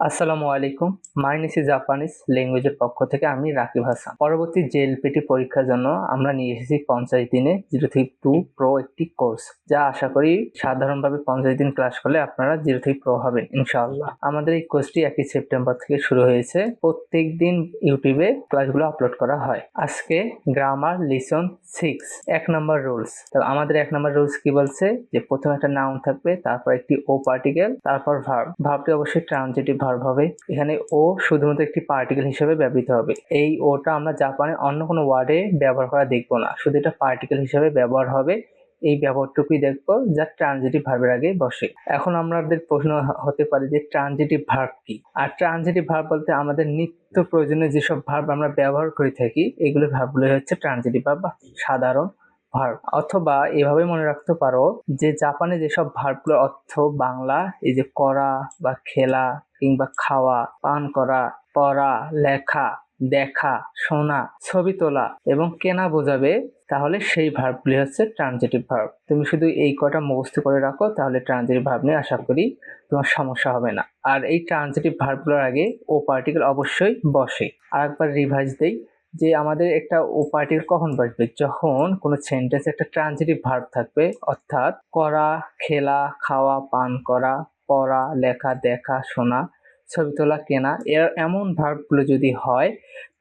আসসালামু আলাইকুম। মাইনিসি জাপানিজ ল্যাঙ্গুয়েজের পক্ষ থেকে আমি রাকিব হাসান। পরবর্তী জেএলপিটি পরীক্ষার জন্য আমরা নিয়ে এসেছি পঞ্চাশ দিনে জিরো থ্রি টু প্রো একটি কোর্স যা আশা করি সাধারণভাবে পঞ্চাশ দিন ক্লাস করলে আপনারা জিরো থ্রি প্রো হবেন, ইনশাআল্লাহ। আমাদের এই কোর্সটি একই সেপ্টেম্বর থেকে শুরু হয়েছে। প্রত্যেক দিন ইউটিউবে ক্লাসগুলো আপলোড করা হয়। আজকে গ্রামার লিসন সিক্স এক নম্বর রুলস তো আমাদের এক নম্বর রুলস কি বলছে? যে প্রথমে একটা নাউন থাকবে, তারপর একটি ও পার্টিকেল তারপর ভার্ব ভার্বটি অবশ্যই ট্রানজিটিভ ভার্ব হবে এখানে ও শুধুমাত্র একটি পার্টিকেল হিসেবে ব্যবহৃত হবে। এই ওটা আমরা জাপানে অন্য কোনো ওয়ার্ডে ব্যবহার করা দেখব না। শুধু এটা পার্টিকেল হিসেবে ব্যবহার হবে। এই ব্যবহারটুকুই দেখব যা ট্রানজিটিভ ভার্বের আগে বসে। এখন আমাদের প্রশ্ন হতে পারে যে ট্রানজিটিভ ভার্ব কি? আর ট্রানজিটিভ ভার্ব বলতে আমাদের নিত্য প্রয়োজনীয় যেসব ভার্ব আমরা ব্যবহার করে থাকি, এগুলো ভার্বগুলো হচ্ছে ট্রানজিটিভ ভার্ব বা সাধারণ ভার্ব অথবা এভাবে মনে রাখতে পারো যে জাপানে যেসব ভার্বগুলোর অর্থ বাংলা, এই যে করা বা খেলা কিংবা খাওয়া, পান করা, পড়া, লেখা, দেখা, শোনা, ছবি তোলা এবং কেনা বোঝাবে, তাহলে সেই ভার্বগুলি হচ্ছে ট্রানজিটিভ ভার্ব তুমি শুধু এই কটা মুখস্থ করে রাখো, তাহলে ট্রানজিটিভ ভার্ব নিয়ে আশা করি তোমার সমস্যা হবে না। আর এই ট্রানজিটিভ ভার্বগুলোর আগে ও পার্টিকেল অবশ্যই বসে। আর একবার রিভাইজ দেই, যে আমাদের একটা ও পার্টিকেল কখন বসবে? যখন কোনো সেন্টেন্সে একটা ট্রানজিটিভ ভার্ব থাকবে, অর্থাৎ করা, খেলা, খাওয়া, পান করা পড়া, লেখা, দেখা, শোনা, ছবি তোলা, কেনা এর এমন ভার্বগুলো যদি হয়,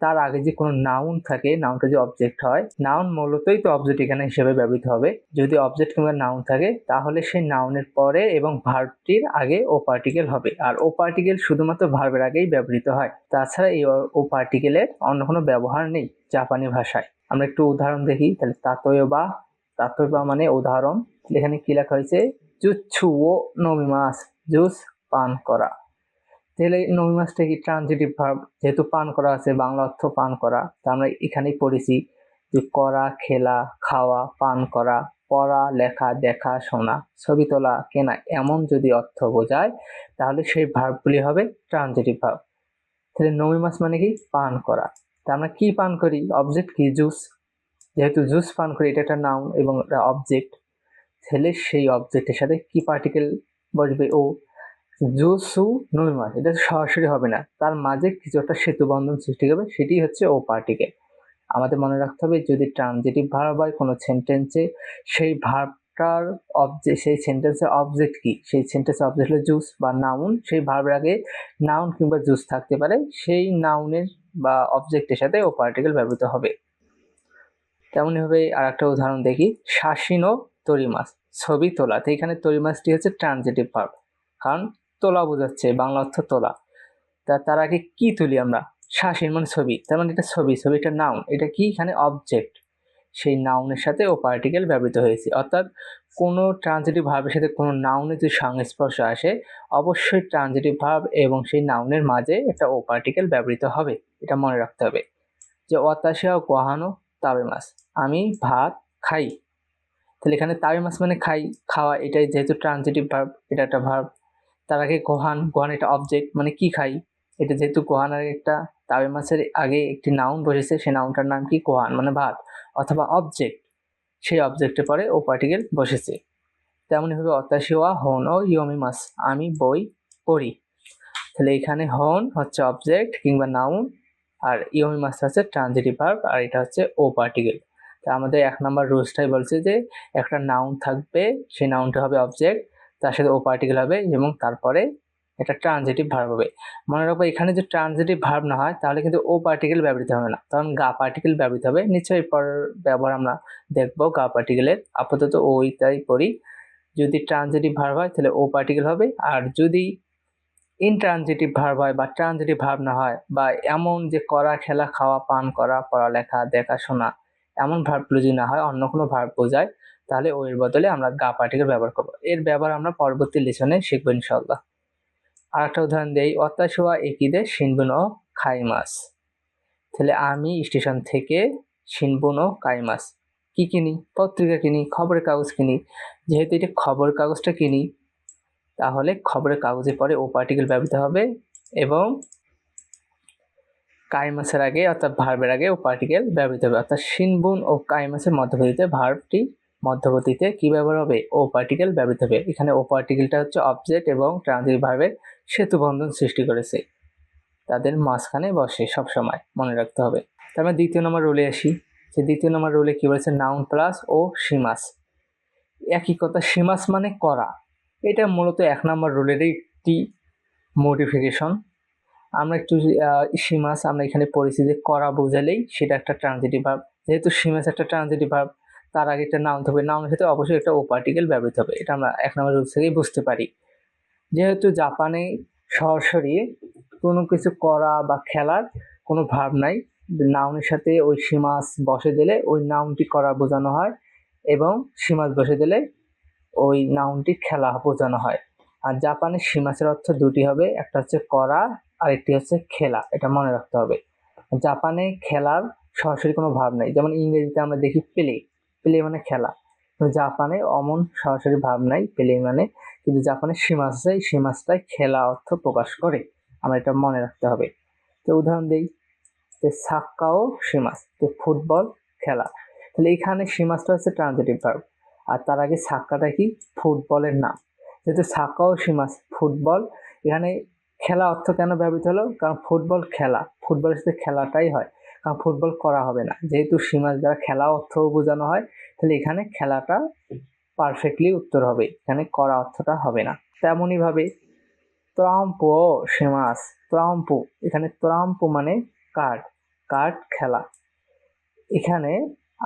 তার আগে যে কোনো নাউন থাকে নাউনটা যে অবজেক্ট হয় নাউন মূলতই তো অবজেক্ট এখানে হিসেবে ব্যবহৃত হবে। যদি অবজেক্ট কিংবা নাউন থাকে, তাহলে সেই নাউনের পরে এবং ভার্বটির আগে ও পার্টিকেল হবে। আর ও পার্টিকেল শুধুমাত্র ভার্বের আগেই ব্যবহৃত হয়। তাছাড়া এই ও পার্টিকেলের অন্য কোনো ব্যবহার নেই জাপানি ভাষায়। আমরা একটু উদাহরণ দেখি, তাহলে তাতয় বা তাতয় বা মানে উদাহরণ। এখানে কি লেখা হয়েছে? জুচ্ছু ও নমিমাস। জুস পান করা। তাহলে নমিমাসটা কি ট্রানজিটিভ ভার্ব যেহেতু পান করা আছে, বাংলা অর্থ পান করা, তা আমরা এখানেই পড়েছি যে করা, খেলা, খাওয়া, পান করা, পড়া, লেখা, দেখা, শোনা, ছবি তোলা, কেনা, এমন যদি অর্থ বোঝায়, তাহলে সেই ভার্বগুলি হবে ট্রানজিটিভ ভার্ব তাহলে নমিমাস মানে কি? পান করা। তা আমরা কি পান করি? অবজেক্ট কি? জুস। যেহেতু জুস পান করি, এটা একটা নাউন এবং একটা অবজেক্ট তাহলে সেই অবজেক্টের সাথে কি পার্টিকেল বসবে। ও জুসু নইমাস এটা সরাসরি হবে না। তার মাঝে কিছু একটা সেতু বন্ধন সৃষ্টি হবে সেটি হচ্ছে ও পার্টিকেল আমাদের মনে রাখতে হবে, যদি ট্রানজিটিভ ভার্ব হয় কোনো সেন্টেন্সে সেই ভার্বটার অবজেক্ট সেই সেন্টেন্সের অবজেক্ট কি? সেই সেন্টেন্সের অবজেক্ট হলো জুস বা নাউন সেই ভার্বের আগে নাউন কিংবা জুস থাকতে পারে। সেই নাউনের বা অবজেক্টের সাথে ও পার্টিকেল ব্যবহৃত হবে। তেমনইভাবে আর একটা উদাহরণ দেখি। শাসিনো তরিমাস ছবি তোলা। তো এখানে তরিমাসটি হচ্ছে ট্রানজিটিভ ভার্ব কারণ তোলা বোঝাচ্ছে, বাংলা অর্থ তোলা। তা তার আগে কি তুলি আমরা? শাসীন মানে ছবি, তার মানে এটা ছবি ছবিটা নাউন এটা কি? এখানে অবজেক্ট সেই নাউনের সাথে ও পার্টিকেল ব্যবহৃত হয়েছে। অর্থাৎ কোনো ট্রানজিটিভ ভার্বের সাথে কোনো নাউনের যদি সংস্পর্শ আসে, অবশ্যই ট্রানজিটিভ ভার্ব এবং সেই নাউনের মাঝে একটা ও পার্টিকেল ব্যবহৃত হবে, এটা মনে রাখতে হবে। যে অতাশিয়া গহানো তাবে মাছ, আমি ভাত খাই। তাহলে এখানে তাবে মাছ মানে খাই, খাওয়া এটাই যেহেতু ট্রানজিটিভ ভার্ব এটা একটা ভার্ব তার আগে গোহান গোহান এটা অবজেক্ট মানে কি খাই? এটা যেহেতু গোহানের একটা তাবে মাছের আগে একটি নাউন বসেছে, সেই নাউনটার নাম কি? গোহান মানে ভাত, অথবা অবজেক্ট সেই অবজেক্টের পরে ও পার্টিকেল বসেছে। তেমনইভাবে অত্যাশিওয়া, হন ও ইয়মি মাস আমি বই পড়ি। তাহলে এখানে হন হচ্ছে অবজেক্ট কিংবা নাউন আর ইয়মি মাস হচ্ছে ট্রানজিটিভ ভার্ব আর এটা হচ্ছে ও পার্টিকেল তা আমাদের এক নম্বর রুলসটাই বলছে যে, একটা নাউন থাকবে, সেই নাউনটা হবে অবজেক্ট তার সাথে ও পার্টিকেল হবে এবং তারপরে এটা ট্রানজিটিভ ভার্ব হবে। মনে রাখব, এখানে যদি ট্রানজিটিভ ভার্ব না হয়, তাহলে কিন্তু ও পার্টিকেল ব্যবহৃত হবে না। তখন গা পার্টিকেল ব্যবহৃত হবে। নিশ্চয়ই পর ব্যবহার আমরা দেখব গা পার্টিকেলের আপাতত ওইটাই করি। যদি ট্রানজিটিভ ভার্ব হয়, তাহলে ও পার্টিকেল হবে। আর যদি ইনট্রানজিটিভ ভার্ব হয় বা ট্রানজিটিভ ভার্ব না হয়, বা এমন যে করা, খেলা, খাওয়া, পান করা, পড়ালেখা, দেখাশোনা এমন ভার্বগুলো যদি না হয়, অন্য কোনো ভার্ব বোঝায়, তাহলে ও এর বদলে আমরা গা পার্টিকেল ব্যবহার করব। এর ব্যবহার আমরা পরবর্তী লেসনে শিখব ইনশাল্লাহ আর একটা উদাহরণ দেই, অত্যাশোয়া একিদে শিনবুন ও খাই মাছ তাহলে আমি স্টেশন থেকে শিনবুন ও কাই মাছ কী কিনি? পত্রিকা কিনি, খবরের কাগজ কিনি। যেহেতু এটা খবরের কাগজটা কিনি, তাহলে খবরের কাগজের পরে ও পার্টিকেল ব্যবহৃত হবে এবং কাইমাসের আগে অর্থাৎ ভার্বের আগে ও পার্টিকেল ব্যবহৃত হবে। অর্থাৎ শিনবুন ও কাইমাসের মধ্যবর্তীতে ভার্বটি মধ্যবর্তীতে কি ব্যবহার হবে? ও পার্টিকেল ব্যবহৃত হবে। এখানে ও পার্টিকেলটা হচ্ছে অবজেক্ট এবং ট্রানজিটিভ ভার্বের সেতু বন্ধন সৃষ্টি করেছে। তাদের মাঝখানে বসে সব সময় মনে রাখতে হবে। তারপর দ্বিতীয় নম্বর রোলে আসি। যে দ্বিতীয় নম্বর রোলে কী বলেছে? নাউন প্লাস ও সীমাস একই কথা সীমাস মানে করা। এটা মূলত এক নম্বর রোলেরই একটি মডিফিকেশন আমরা একটু সীমাস আমরা এখানে পড়েছি যে করা বোঝালেই সেটা একটা ট্রানজিটিভ ভাব যেহেতু সীমাস একটা ট্রানজিটিভ ভাব তার আগে একটা নাউন থাকবে। নাউনের সাথে অবশ্যই একটা ও পার্টিকেল ব্যবহৃত হবে। এটা আমরা এক নম্বর রুল থেকেই বুঝতে পারি। যেহেতু জাপানে সরাসরি কোনো কিছু করা বা খেলার কোনো ভাব নাই নাউনের সাথে ওই সীমাস বসে দিলে ওই নাউনটি করা বোঝানো হয় এবং সীমাস বসে দিলে ওই নাউনটি খেলা বোঝানো হয়। আর জাপানের সীমাসের অর্থ দুটি হবে। একটা হচ্ছে করা আর একটি হচ্ছে খেলা, এটা মনে রাখতে হবে। জাপানে খেলার সরাসরি কোনো ভাব নেই। যেমন ইংরেজিতে আমরা দেখি প্লে প্লে মানে খেলা। জাপানে অমন সরাসরি ভাব নাই প্লে মানে কিন্তু জাপানের সীমাস এই সীমাসটাই খেলা অর্থ প্রকাশ করে। আমরা এটা মনে রাখতে হবে। তো উদাহরণ দিই, যে সাক্কাও সীমাস যে ফুটবল খেলা। তাহলে এখানে সীমাসটা হচ্ছে ট্রানজিটিভ ভার্ব আর তার আগে সাক্কাটা কি? ফুটবলের নাম। যেহেতু সাক্কাও সীমাস ফুটবল, এখানে খেলা অর্থ কেন ব্যবহৃত হলো? কারণ ফুটবল খেলা, ফুটবলের সাথে খেলাটাই হয়। কারণ ফুটবল করা হবে না। যেহেতু সীমাস দ্বারা খেলা অর্থও বোঝানো হয়, তাহলে এখানে খেলাটা পারফেক্টলি উত্তর হবে। এখানে করা অর্থটা হবে না। তেমনইভাবে ত্রাম্পো সীমাস ত্রাম্পু। এখানে ত্রাম্পু মানে কার্ড কার্ড খেলা? এখানে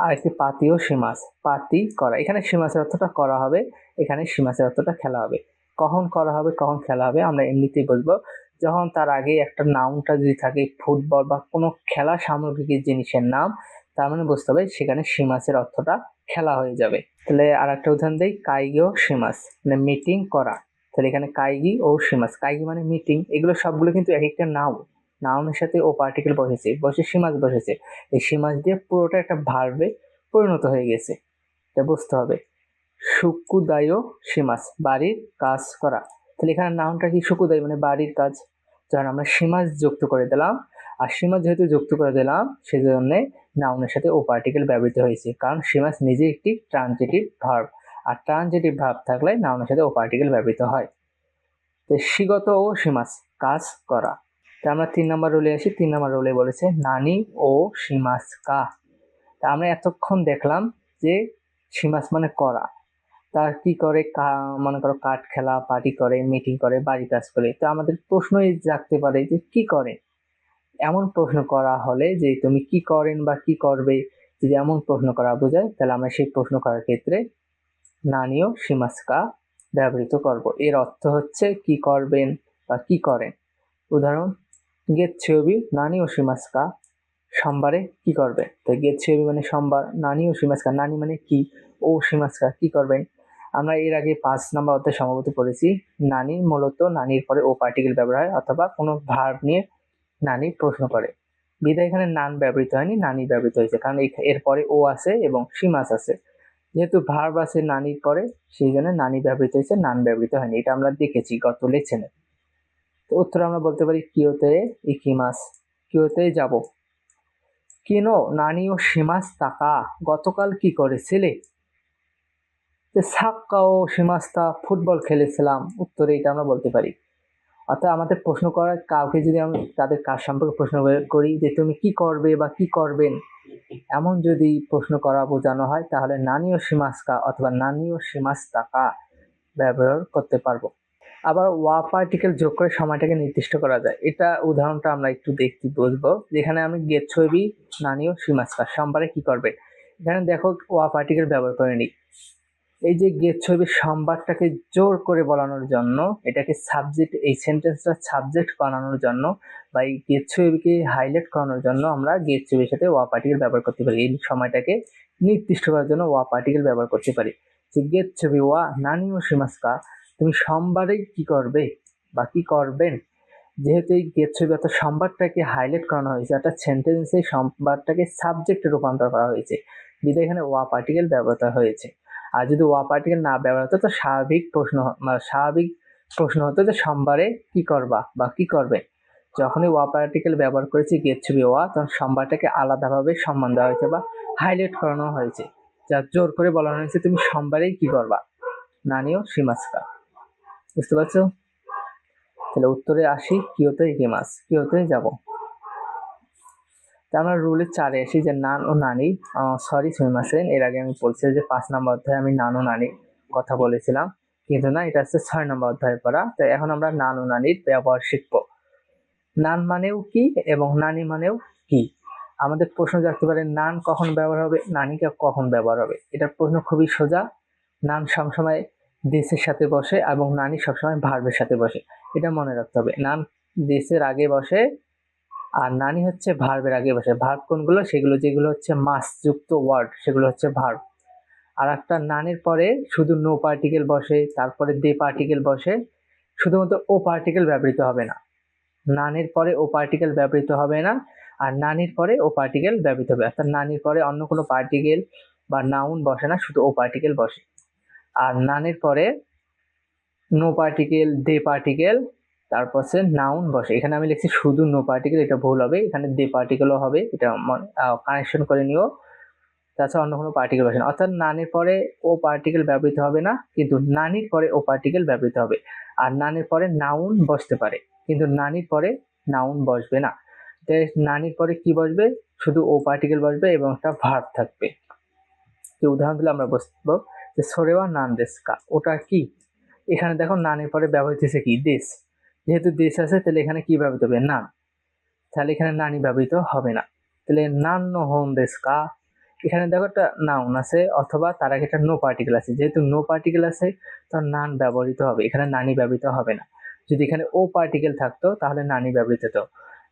আরেকটি পাতিও সীমাস পাতি করা। এখানে সীমাসের অর্থটা করা হবে, এখানে সীমাসের অর্থটা খেলা হবে। কখন করা হবে, কখন খেলা হবে, আমরা এমনিতেই বলব। যখন তার আগে একটা নামটা যদি থাকে, ফুটবল বা কোনো খেলা সামগ্রিক জিনিসের নাম, তার মানে বুঝতে হবে সেখানে সীমাসের অর্থটা খেলা হয়ে যাবে। তাহলে আর একটা উদাহরণ দিই, কাইগি ও সীমাস মানে মিটিং করা। তাহলে এখানে কাইগি ও সীমাস, কাইগি মানে মিটিং, এগুলো সবগুলো কিন্তু এক একটা নাম। নাউনের সাথে ও পার্টিকেল বসেছে, বসে সীমাস বসেছে। এই সীমাস দিয়ে পুরোটা একটা ভার্বে পরিণত হয়ে গেছে। এটা বুঝতে হবে। সুকুদায় সীমাস বাড়ির কাজ করা। তাহলে এখানে নাউনটা কি সুকুদায়? মানে বাড়ির কাজ যখন আমরা সীমাস যুক্ত করে দিলাম। আর সীমাস যেহেতু যুক্ত করে দিলাম, সেজন্য নাউনের সাথে ও পার্টিকেল ব্যবহৃত হয়েছে। কারণ সীমাস নিজে একটি ট্রানজিটিভ ভার্ব আর ট্রানজিটিভ ভার্ব থাকলে নাউনের সাথে ও পার্টিকেল ব্যবহৃত হয়। তো সিগত ও সীমাস কাজ করা। তা আমরা তিন নম্বর রোলে আসি। তিন নম্বর রোলে বলেছে, নানি ও সীমাস কা। তা আমরা এতক্ষণ দেখলাম যে সীমাস মানে করা। তার কি করে মনে করো কাঠ খেলা, পার্টি করে মিটিং করে, বাড়ি কাজ করে। তো আমাদের প্রশ্নই জাগতে পারে যে কি করে? এমন প্রশ্ন করা হলে যে তুমি কি করেন বা কি করবে, যদি এমন প্রশ্ন করা বোঝায়, তাহলে আমরা সেই প্রশ্ন করার ক্ষেত্রে নানিও সীমাস্কা ব্যবহৃত করব। এর অর্থ হচ্ছে কি করবেন বা কি করেন। উদাহরণ গেত ছবি নানি ও সীমাস্কা সোমবারে কি করবে? তো গেত ছবি মানে সোমবার নানি ও সীমাস্কা, নানি মানে কি? ও সীমাস্কা, কি করবেন? আমরা এর আগে পাঁচ নাম্বার অধ্যায় সম্ভবত পড়েছি, নানি মূলত নানির পরে ও পার্টিকেল ব্যবহার হয় অথবা কোনো ভার্ব নিয়ে নানি প্রশ্ন করে। বিদায় এখানে নান ব্যবহৃত হয়নি, নানি ব্যবহৃত হয়েছে, কারণ এরপরে ও আছে এবং সীমাস আছে। যেহেতু ভার্ব আছে নানির পরে, সেই জন্য নানি ব্যবহৃত হয়েছে, নান ব্যবহৃত হয়নি। এটা আমরা দেখেছি গত লেখছেনে তো উত্তর আমরা বলতে পারি কিওতে ইকিমাস কিওতে যাব। কেন নানি ও সীমাস তাকা? গতকাল কি করেছিলে যে সাক্কা ও সীমাস্তা ফুটবল খেলেছিলাম। উত্তরে এটা আমরা বলতে পারি। অর্থাৎ আমাদের প্রশ্ন করার কাউকে যদি আমি তাদের কাজ সম্পর্কে প্রশ্ন করি যে তুমি কি করবে বা কি করবেন, এমন যদি প্রশ্ন করা বোঝানো হয়, তাহলে নানি ও সীমাস্কা অথবা নানি ও সীমাস্তাকা ব্যবহার করতে পারব। আবার ওয়া পার্টিকেল যোগ করে সময়টাকে নির্দিষ্ট করা যায়। এটা উদাহরণটা আমরা একটু দেখতে বুঝব। যেখানে আমি গেট ছবি, নানি ও সীমাস্কা সোমবারে কি করবে? এখানে দেখো ওয়া পার্টিকেল ব্যবহার করে নিই। এই যে গেট ছবির সম্বাদটাকে জোর করে বলানোর জন্য, এটাকে সাবজেক্ট এই সেন্টেন্সটা সাবজেক্ট বানানোর জন্য বা এই গেট ছবিকে হাইলাইট করানোর জন্য আমরা গেট ছবির সাথে ওয়া পার্টিকেল ব্যবহার করতে পারি। এই সময়টাকে নির্দিষ্ট করার জন্য ওয়া পার্টিকেল ব্যবহার করতে পারি। যে গেট ছবি ওয়া নানি ও সীমাস্কা তুমি সোমবারেই কি করবে বা কি করবেন? যেহেতু এই গেট ছবি অর্থাৎ সম্বাদটাকে হাইলাইট করানো হয়েছে, অর্থাৎ সেন্টেন্সে সম্বাদটাকে সাবজেক্টে রূপান্তর করা হয়েছে। বিধায় এখানে ওয়া পার্টিকেল ব্যবহৃত হয়েছে। আর যদি ওয়া পার্টিকেল না ব্যবহার হতো তো স্বাভাবিক প্রশ্ন মানে স্বাভাবিক প্রশ্ন হতো যে সোমবারে কি করবা বা কি করবে। যখনই ওয়া পার্টিকেল ব্যবহার করেছি গেট ছবি ওয়া, তখন সোমবারটাকে আলাদাভাবে সম্মান দেওয়া হয়েছে বা হাইলাইট করানো হয়েছে। যা জোর করে বলানো হয়েছে, তুমি সোমবারেই কি করবা? নানিও সীমাস্কা বুঝতে পারছ? তাহলে উত্তরে আসি কিয়োতো ইকিমাস কিয়োতোয় যাব। তা আমরা রুলে চারে আসি যে নান ও নানি সরি সুমিমাসেন এর আগে আমি বলছি যে পাঁচ নম্বর অধ্যায়ে আমি নান ও নানি কথা বলেছিলাম। কিন্তু না, এটা হচ্ছে ছয় নম্বর অধ্যায়ে পড়া তো এখন আমরা নান ও নানির ব্যবহার শিখব। নান মানেও কি এবং নানি মানেও কি? আমাদের প্রশ্ন থাকতে পারে, নান কখন ব্যবহার হবে, নানিকে কখন ব্যবহার হবে? এটার প্রশ্ন খুবই সোজা। নান সবসময় দেশের সাথে বসে এবং নানি সবসময় ভার্বের সাথে বসে। এটা মনে রাখতে হবে। নান দেশের আগে বসে আর নানি হচ্ছে ভার্বের আগে বসে। ভার্ব কোনগুলো? সেগুলো যেগুলো হচ্ছে মাস যুক্ত ওয়ার্ড, সেগুলো হচ্ছে ভার্ব। আর একটা নানের পরে শুধু নো পার্টিকেল বসে, তারপরে দে পার্টিকেল বসে, শুধুমাত্র ও পার্টিকেল ব্যবহৃত হবে না। নানের পরে ও পার্টিকেল ব্যবহৃত হবে না, আর নানির পরে ও পার্টিকেল ব্যবহৃত হবে অর্থাৎ নানির পরে অন্য কোনো পার্টিকেল বা নাউন বসে না, শুধু ও পার্টিকেল বসে। আর নানের পরে নো পার্টিকেল, দে পার্টিকেল তারপর সে নাউন বসে। এখানে আমি লিখছি শুধু নো পার্টিকেল এটা ভুল হবে। এখানে দে পার্টিকেলও হবে, এটা কানেকশন করে নিও। তাছাড়া অন্য কোনো পার্টিকেল বসে না। অর্থাৎ নানির পরে ও পার্টিকেল ব্যবহৃত হবে না, কিন্তু নানির পরে ও পার্টিকেল ব্যবহৃত হবে। আর নানির পরে নাউন বসতে পারে, কিন্তু নানির পরে নাউন বসবে না। নানির পরে কি বসবে? শুধু ও পার্টিকেল বসবে এবং একটা ভার্ব থাকবে। যে উদাহরণ দিলে আমরা বসবো যে সরেওয়া নান দেশকা, ওটা কি? এখানে দেখো নানের পরে ব্যবহৃত হচ্ছে কি? দেশ যেহেতু দেশ আছে, তাহলে এখানে কি ব্যবহৃত হবে? নান তাহলে এখানে নানি ব্যবহৃত হবে না। তাহলে নান হোম দেশকা এখানে দেখো একটা নাউন আছে, অথবা তার আগে একটা নো পার্টিকেল আছে। যেহেতু নো পার্টিকেল আছে, তো নান ব্যবহৃত হবে। এখানে নানি ব্যবহৃত হবে না। যদি এখানে ও পার্টিকেল থাকতো, তাহলে নানি ব্যবহৃত হতো।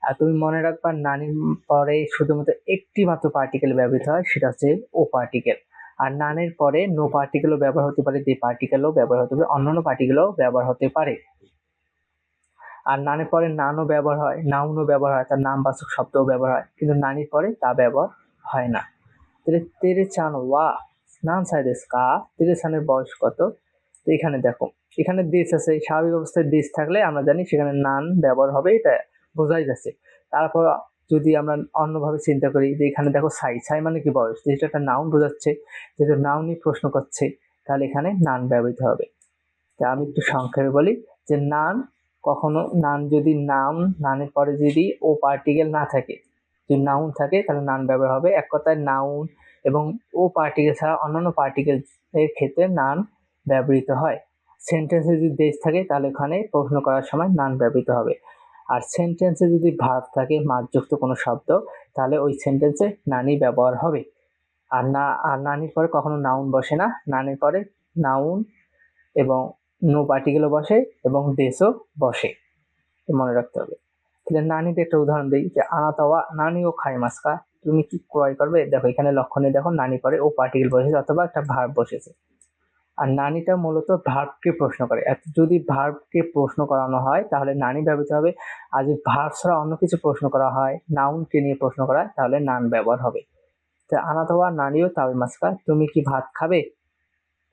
আর তুমি মনে রাখবা, নানির পরে শুধুমাত্র একটি মাত্র পার্টিকেল ব্যবহৃত হয়, সেটা হচ্ছে ও পার্টিকেল আর নানের পরে নো পার্টিকেলও ব্যবহার হতে পারে দে পার্টিকেলও ব্যবহার হতে পারে, অন্যান্য পার্টিকেলও ব্যবহার হতে পারে। আর নানের পরে নানও ব্যবহার হয়, নাউনও ব্যবহার হয়, তার নাম বাচক শব্দও ব্যবহার হয়, কিন্তু নানির পরে তা ব্যবহার হয় না। তাহলে তেরে চান ওয়া, স্নান সাইদেস কা তেরে চানের বয়স কত? তো এখানে দেখো, এখানে দেশ আছে, স্বাভাবিক অবস্থায় দেশ থাকলে আমরা জানি সেখানে নান ব্যবহার হবে, এটা বোঝাই যাচ্ছে। তারপর যদি আমরা অন্যভাবে চিন্তা করি, যে এখানে দেখো সাই সাই মানে কি বয়স? যেহেতু একটা নাউন বোঝাচ্ছে, যেহেতু নাউনই প্রশ্ন করছে, তাহলে এখানে নান ব্যবহৃত হবে। তা আমি একটু সংক্ষেপে বলি, যে নান কখনো নান যদি নাম, নানের পরে যদি ও পার্টিকেল না থাকে, যদি নাউন থাকে, তাহলে নান ব্যবহার হবে। এক কথায় নাউন এবং ও পার্টিকেল ছাড়া অন্যান্য পার্টিকেল এর ক্ষেত্রে নান ব্যবহৃত হয়। সেন্টেন্সে যদি দেশ থাকে, তাহলে ওখানে প্রশ্ন করার সময় নান ব্যবহৃত হবে। আর সেন্টেন্সে যদি ভার্ব থাকে মাতযুক্ত কোনো শব্দ, তাহলে ওই সেন্টেন্সে নানি ব্যবহার হবে। আর না, আর নানির পরে কখনো নাউন বসে না। নানির পরে নাউন এবং নো পার্টিকেলও বসে এবং দেশও বসে মনে রাখতে হবে। তাহলে নানিতে একটা উদাহরণ দিই যে আনাতাওয়া নানি ও খাই মাস্কা তুমি কি ক্রয় করবে? দেখো, এখানে লক্ষণে দেখো, নানি পরে ও পার্টিকেল বসেছে অথবা একটা ভার্ব বসেছে। আর নানিটা মূলত ভার্বকে প্রশ্ন করে। যদি ভার্বকে প্রশ্ন করানো হয়, তাহলে নানি ব্যবহৃত হবে আর যদি ভার্ব ছাড়া অন্য কিছু প্রশ্ন করা হয় নাউনকে নিয়ে প্রশ্ন করা, তাহলে নান ব্যবহার হবে। তা আনাতোয়া নানিও তাবে মাস্কা তুমি কি ভাত খাবে?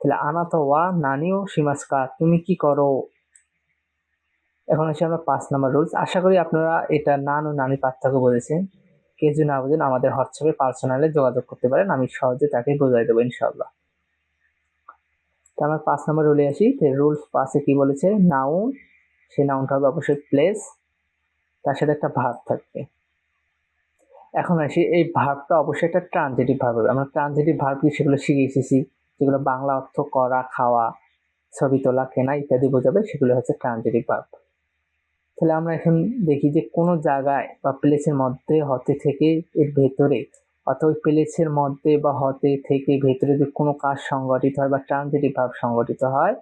তাহলে আনাতোয়া নানিও, সীমাস্কা, তুমি কি করো? এখন এসে আমরা পাঁচ নাম্বার রুলস। আশা করি আপনারা এটা নান ও নানি পার্থক্য বলেছেন। কে যদি না বোঝেন, আমাদের হোয়াটসঅ্যাপে পার্সোনালে যোগাযোগ করতে পারেন। আমি সহজে তাকে বোঝাই দেবো ইনশাল্লাহ আমরা পাঁচ নম্বর রুলে আসি। রুলস পাঁচে কি বলেছে? নাউন। সেই নাউনটা হবে অবশ্যই প্লেস। তার সাথে একটা ভাব থাকবে। এখন আসি, এই ভাবটা অবশ্যই একটা ট্রানজিটিভ ভাব হবে। আমরা ট্রানজিটিভ ভাব কি সেগুলো শিখে এসেছি। যেগুলো বাংলা অর্থ করা, খাওয়া, ছবি তোলা, কেনা ইত্যাদি বোঝাবে, সেগুলো হচ্ছে ট্রানজিটিভ ভাব তাহলে আমরা এখন দেখি যে কোনো জায়গায় বা প্লেসের মধ্যে, হতে থেকে, এর ভেতরে, অর্থাৎ ওই প্লেসের মধ্যে বা হতে থেকে, ভেতরে যদি কোনো কাজ সংগঠিত হয় বা ট্রানজিটিভ ভাব সংগঠিত হয়,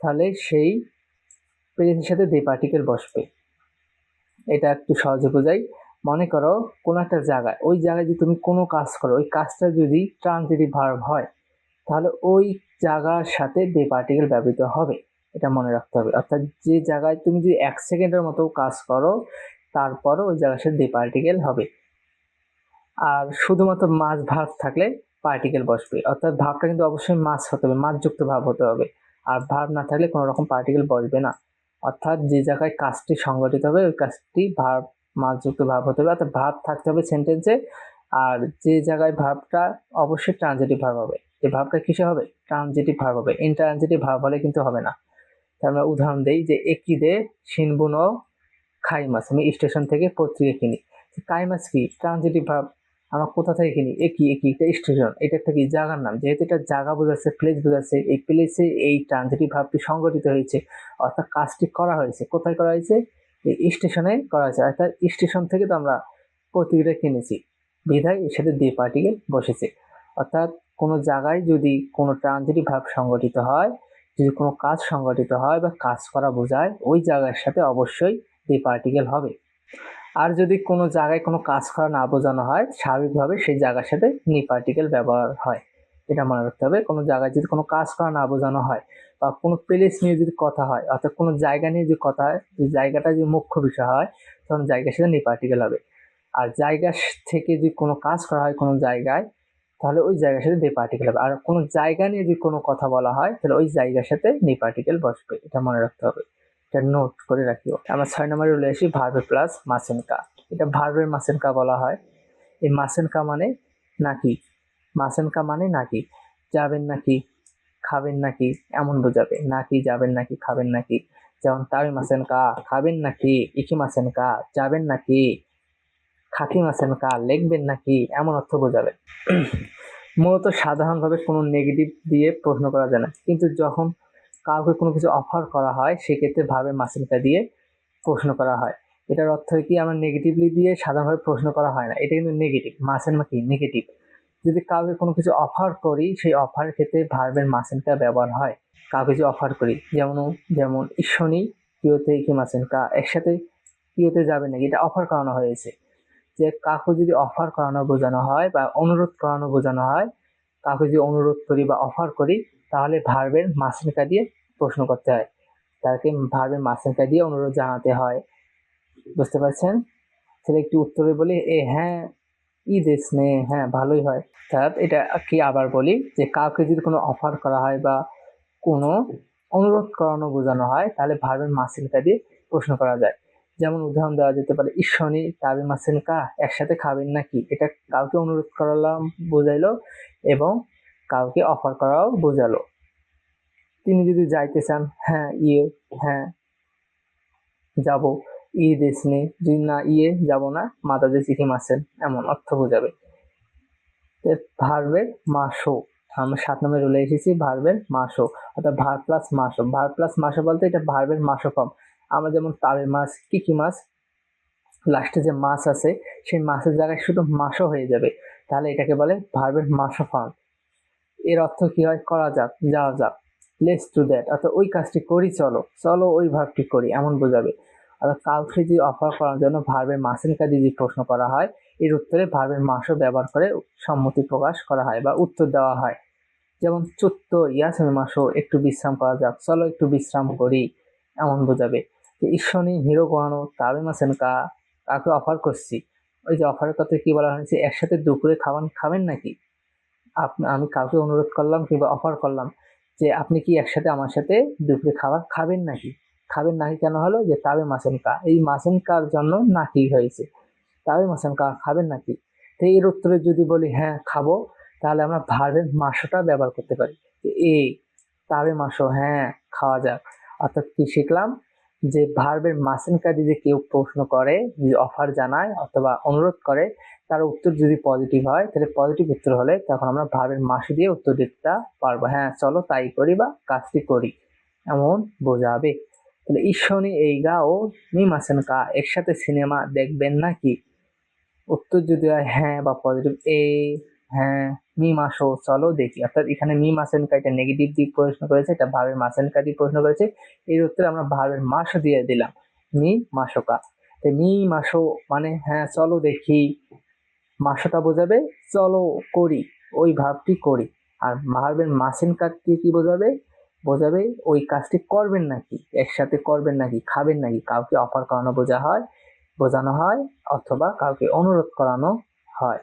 তাহলে সেই প্লেসের সাথে দে পার্টিকেল বসবে, এটা একটু সহজে বোঝাই। মনে করো, কোনো একটা জায়গায়, ওই জায়গায় যদি তুমি কোনো কাজ করো, ওই কাজটা যদি ট্রানজিটিভ ভার্ব হয় তাহলে ওই জায়গার সাথে দে পার্টিকেল ব্যবহৃত হবে, এটা মনে রাখতে হবে। অর্থাৎ যে জায়গায় তুমি যদি এক সেকেন্ডের মতো কাজ করো, তারপরও ওই জায়গার সাথে দে পার্টিকেল হবে। আর শুধুমাত্র মাছ ভাব থাকলে পার্টিকেল বসবে। অর্থাৎ ভাবটা কিন্তু অবশ্যই মাছ হতে হবে মাছযুক্ত ভাব হতে হবে। আর ভাব না থাকলে কোনো রকম পার্টিকেল বসবে না। অর্থাৎ যে জায়গায় কাজটি সংগঠিত হবে, ওই কাজটি ভাব মাছযুক্ত ভাব হতে হবে। অর্থাৎ ভাব থাকতে হবে সেন্টেন্সে আর যে জায়গায় ভাবটা অবশ্যই ট্রানজিটিভ ভাব হবে। যে ভাবটা কিসে হবে? ট্রানজিটিভ ভাব হবে। ইনট্রানজিটিভ ভাব হলে কিন্তু হবে না। আমরা উদাহরণ দেই যে একিদে শিনবুনো খাই মাছ আমি স্টেশন থেকে পত্রিকা কিনি। কাই মাছ কি? ট্রানজিটিভ ভাব। আমরা কোথা থেকে কিনি? একই একই। একটা স্টেশন। এটা একটা কি? জায়গার নাম। যেহেতু এটা জায়গা বোঝাচ্ছে প্লেস বোঝাচ্ছে, এই প্লেসে এই ট্রানজিটিভ ভাবটি সংগঠিত হয়েছে। অর্থাৎ কাজটি করা হয়েছে। কোথায় করা হয়েছে? এই স্টেশনে করা হয়েছে। অর্থাৎ স্টেশন থেকে তো আমরা পত্রিকাটা কিনেছি। বিধায় এর সাথে দ্বি পার্টিকেল বসেছে। অর্থাৎ কোনো জায়গায় যদি কোনো ট্রানজিটিভ ভাব সংগঠিত হয়, যদি কোনো কাজ সংগঠিত হয় বা কাজ করা বোঝায়, ওই জায়গার সাথে অবশ্যই দ্বি পার্টিকেল হবে। আর যদি কোনো জায়গায় কোনো কাজ করা না বোঝানো হয়, স্বাভাবিকভাবে সেই জায়গার সাথে নি পার্টিকেল ব্যবহার হয়। এটা মনে রাখতে হবে, কোনো জায়গায় যদি কোনো কাজ করা না বোঝানো হয় বা কোনো প্লেস নিয়ে যদি কথা হয়, অর্থাৎ কোনো জায়গা নিয়ে যদি কথা হয়, যে জায়গাটা যদি মুখ্য বিষয় হয়, তখন জায়গার সাথে নি পার্টিকেল হবে। আর জায়গা থেকে যদি কোনো কাজ করা হয় কোনো জায়গায় তাহলে ওই জায়গার সাথে দে পার্টিকেল হবে। আর কোনো জায়গা নিয়ে যদি কোনো কথা বলা হয়, তাহলে ওই জায়গার সাথে নি পার্টিকেল বসবে। এটা মনে রাখতে হবে। এটা নোট করে রাখিও। আমরা ছয় নম্বরে চলে আসি ভার্বে প্লাস মাসেনকা এটা ভার্বের মাসেনকা বলা হয়। এই মাসেনকা মানে নাকি? মাসেনকা মানে নাকি? যাবেন নাকি? খাবেন নাকি? এমন বোঝাবে। নাকি, যাবেন নাকি, খাবেন নাকি? যেমন তাবি মাসেনকা খাবেন নাকি? ইকি মাসেনকা যাবেন নাকি? খাকি মাসেনকা লিখবেন নাকি? এমন অর্থ বোঝাবে। মূলত সাধারণভাবে কোনো নেগেটিভ দিয়ে প্রশ্ন করা যায় না। কিন্তু যখন কাউকে কোনো কিছু অফার করা হয়, সেক্ষেত্রে ভাবে মাসিনকা দিয়ে প্রশ্ন করা হয়। এটার অর্থ কি? আমরা নেগেটিভলি দিয়ে সাধারণভাবে প্রশ্ন করা হয় না। এটা কিন্তু নেগেটিভ মাসেন মা কি? নেগেটিভ যদি কাউকে কোনো কিছু অফার করি, সেই অফারের ক্ষেত্রে ভার্বের মাসেনকা ব্যবহার হয়। কাউকে যদি অফার করি, যেমন যেমন ঈশ্বনী কিওতে কি মাসেনকা একসাথে কিওতে যাবে নাকি? এটা অফার করানো হয়েছে। যে কাউকে যদি অফার করানো বোঝানো হয় বা অনুরোধ করানো বোঝানো হয়, কাউকে যদি অনুরোধ করি বা অফার করি, তাহলে ভার্বের মাসেনকা দিয়ে প্রশ্ন করতে হয়। তাকে ভার্বের মাসেনকা দিয়ে অনুরোধ জানাতে হয়। বুঝতে পারছেন? তাহলে একটু উত্তরে বলি, এ হ্যাঁ ই দেশ নে হ্যাঁ ভালোই হয়। অর্থাৎ এটা কি আবার বলি যে কাউকে যদি কোনো অফার করা হয় বা কোনো অনুরোধ করানো বোঝানো হয়, তাহলে ভার্বের মাসেনকা দিয়ে প্রশ্ন করা যায়। যেমন উদাহরণ দেওয়া যেতে পারে ঈশ্বনী তাবে মাসেনকা একসাথে খাবেন নাকি? এটা কাউকে অনুরোধ করালাম, বোঝাইলো এবং কাউকে অফার করাও বোঝালো। তিনি যদি যাইতে চান হ্যাঁ ইয়ে হ্যাঁ যাব ই দেশ নেই, যদি না ইয়ে যাব না, মাতা যে চিঠি মাসেন এমন অর্থ বোঝাবে। ভার্বের মাসো, আমরা সাত নম্বরে রুলে এসেছি, ভার্বের মাসো, অর্থাৎ ভার প্লাস মাসো। ভার প্লাস মাসো বলতে এটা ভার্বের মাসো ফর্ম আমরা যেমন তাবে মাছ, কি কি মাছ? লাস্টে যে মাছ আছে, সেই মাছের জায়গায় শুধু মাসও হয়ে যাবে। তাহলে এটাকে বলে ভার্বের মাসো ফর্ম এর অর্থ কি হয়? করা যাক, যাওয়া যাক। লেস টু দ্যাট অর্থাৎ ওই কাজটি করি, চলো। চলো ওই ভাবটি করি, এমন বোঝাবে। অর্থাৎ কাউকে যদি অফার করার জন্য ভার্বের মাসের কাজে যদি প্রশ্ন করা হয়, এর উত্তরে ভার্বের মাসও ব্যবহার করে সম্মতি প্রকাশ করা হয় বা উত্তর দেওয়া হয়। যেমন চুত্ত ইয়াসমি মাসও একটু বিশ্রাম করা যাক। চলো একটু বিশ্রাম করি, এমন বোঝাবে। যে ঈশ্বরী হিরো তাবে মাসেন কা কাকে অফার করছি? ওই যে অফারের কথা কি বলা হয়েছে? একসাথে দুপুরে খাবার খাবেন নাকি? আপনি আমি কাউকে অনুরোধ করলাম কিংবা অফার করলাম যে আপনি কি একসাথে আমার সাথে দুপুরে খাবার খাবেন নাকি? খাবেন নাকি কেন হলো? যে তাবে মাসেন কা এই মাসেন কার জন্য নাকি হয়েছে? তাবে মাসেন কা খাবেন নাকি? তো এর উত্তরে যদি বলি হ্যাঁ খাব, তাহলে আমরা ভার্বের মাসটা ব্যবহার করতে পারি। এই তাবে মাসো হ্যাঁ খাওয়া যাক। অর্থাৎ কি শিখলাম? যে ভার্বের মাসেন কাজে যে কেউ প্রশ্ন করে, যদি অফার জানায় অথবা অনুরোধ করে, তার উত্তর যদি পজিটিভ হয়, তাহলে পজিটিভ উত্তর হলে তখন আমরা ভার্বের মাসে দিয়ে উত্তর দিতে পারব। হ্যাঁ চলো তাই করি বা কাজটি করি। এমন বোঝাবে। তাহলে ঈশ্বরী এই গা ও মি মাসেন কা একসাথে সিনেমা দেখবেন নাকি? উত্তর যদি হয় হ্যাঁ বা পজিটিভ এ হ্যাঁ মি মাসো চলো দেখি। অর্থাৎ এখানে মি মাসেনকা এটা নেগেটিভ দিক প্রশ্ন করেছে, এটা ভাবের মাসেনকা দিয়ে প্রশ্ন করেছে। এর উত্তরে আমরা ভাবের মাসও দিয়ে দিলাম। মি মাসোকা তো মি মাসো মানে হ্যাঁ চলো দেখি। মাসটা বোঝাবে, চলো করি, ওই ভাবটি করি। আর ভার্বের মাসেন কাজটি কি বোঝাবে? বোঝাবে, ওই কাজটি করবেন নাকি? একসাথে করবেন নাকি? খাবেন নাকি? কাউকে অফার করানো বোঝা হয়, বোঝানো হয়, অথবা কাউকে অনুরোধ করানো হয়।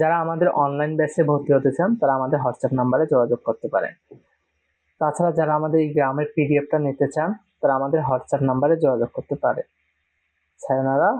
যারা আমাদের অনলাইন ব্যাচে ভর্তি হতে চান, তারা আমাদের হোয়াটসঅ্যাপ নাম্বারে যোগাযোগ করতে পারেন। তাছাড়া যারা আমাদের এই গ্রামের পিডিএফটা নিতে চান, তারা আমাদের হোয়াটসঅ্যাপ নাম্বারে যোগাযোগ করতে পারে। সায়নারা